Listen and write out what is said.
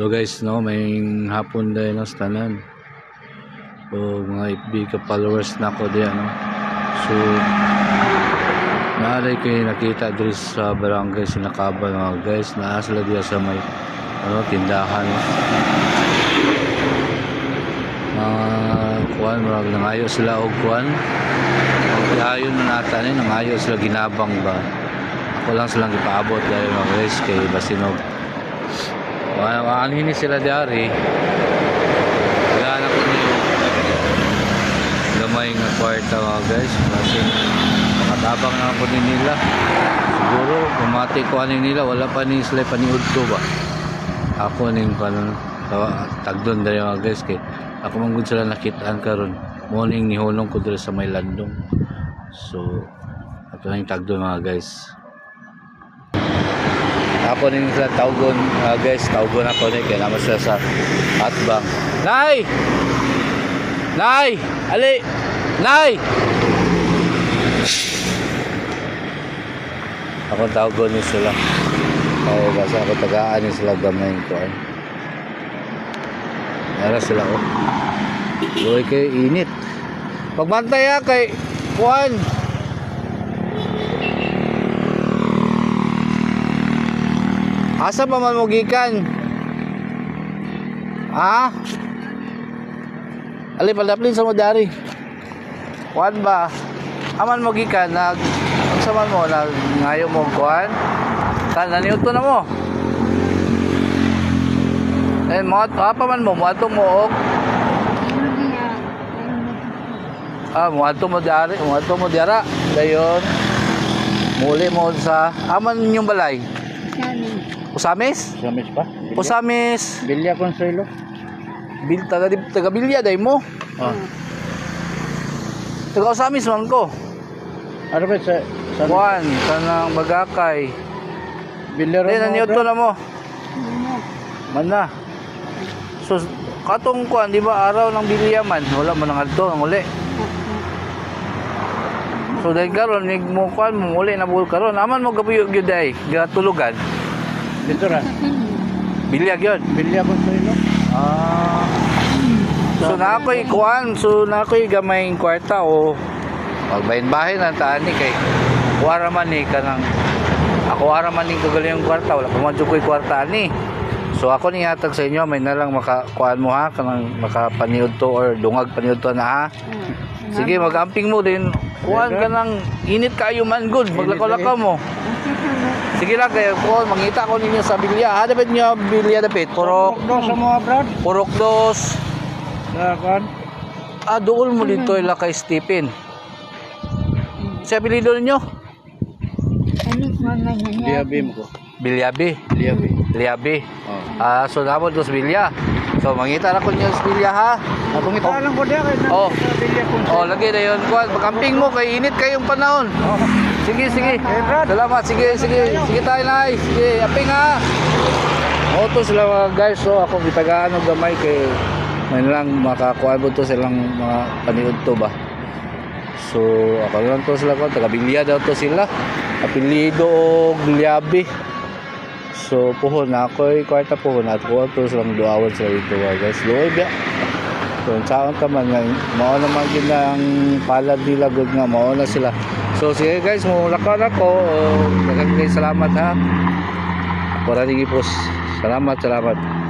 So guys, no, may hapon dahil na sa tanan. So mga FB ka followers na ako diyan, no. So naalay kayo nakita diri sa barangay Sinakaban mga guys, naa sila sa may ano, tindahan. No? Mga kuan, marag nangayo sila og kuan. Ang ayon na nata ni nangayo sila ginabang ba. Ako lang silang ipaabot dahil mga guys kay Basinog. Ini sila diari. Gana ko niyo. Gamay nga kwarta mga guys. Kasi makatabang na ni nila. Siguro kumati ko ano nila. Wala pa ni sila paniud ko ba. Ako ning kanon tagdon dali mga guys kay ako man gud sila nakitaan karon morning ni hulong ko diri sa may landong so ato na yung tagdon mga guys ako ning sa tawgon uh, guys tawgon ako ni kaya naman sila sa atbang nay! Nay! Ali! Nay! Ako tawgon ni sila. Kaya kasi ako tagaan ni sila gamay ko ay Nara sila oh. Luwi kay init. Pagbantay ha kay Kuan Asa pa man mo gikan? Ha? Ali palaplin sa mo dari. Kuan ba? Aman mo gikan nag sa man mo nag ngayo mo kuan? Kan naniuto na mo. Eh mo apa man mo mo ato mo og ah mo ato mo dari, mo ato mo diara. Dayon muli mo sa aman yung balay. Usamis? Gamis pa? Usamis. Bilya Consuelo? Bil taga taga Bilya day mo. Oh. Taga Usamis man ko. Ano ba sa... sa Kuan kanang bagakay. Bilya Di rin naniuto na mo. Man na. So katong kuan di ba araw ng Bilya man wala man nang adto ang uli. So dahil karon nig mo kuan mo uli na bul karon aman mo gabuyo gyud day gatulugan. Dito ra. Bilya gyud. Bilya Consuelo? Ah. So na ako'y kuan, so na ako'y gamay kwarta o magbahin-bahin ang taan ni kay kuwara man ni kanang ako ara man ni kagaling kwarta wala pa man ko'y kwarta ni. So ako ni hatag sa inyo may nalang makakuan mo ha kanang makapaniud to or dungag paniud to na ha. Sige magamping mo din. Kuan ka ng init kayo man good maglakaw-lakaw mo. Sige lang kayo kuan mangita ko ninyo sa bilya. Ha dapat nyo bilya dapat. Purok Do sa mga brad? Purok dos. Sa kan? Ah, doon mo dito ila kay Stephen. Sa apelido ninyo? Liabi mo ko. Bilyabi. Liabi. Liabi. Oh. Ah, so nabot dos Bilya. So mangita ko niyo sa Bilya ha. Atong ito lang ko diya kay na Oh. Bilya Consuelo. Oh, lagi na yun. Kuan, pagkamping mo kay init kayong panahon. Oh. Sige, sige. Eh. Salamat. Sige, sige. Sige tayo na. Sige, aping ha. Moto sila mga guys. So ako gitagaan og gamay kay may lang makakuha to silang mga paniud to ba. So ako lang to sila ko taga Bilya daw to sila. Apelido og Liabi. So puhon na ako ay kwarta puhon at ko to silang duawan sila dito mga guys. Duoy biya. So saan ka man nga mao naman gyud ang palad nila gud nga mao na sila. So sige guys, mo lakaw na ko. Daghang kay salamat ha. Para digi pos. Salamat, salamat.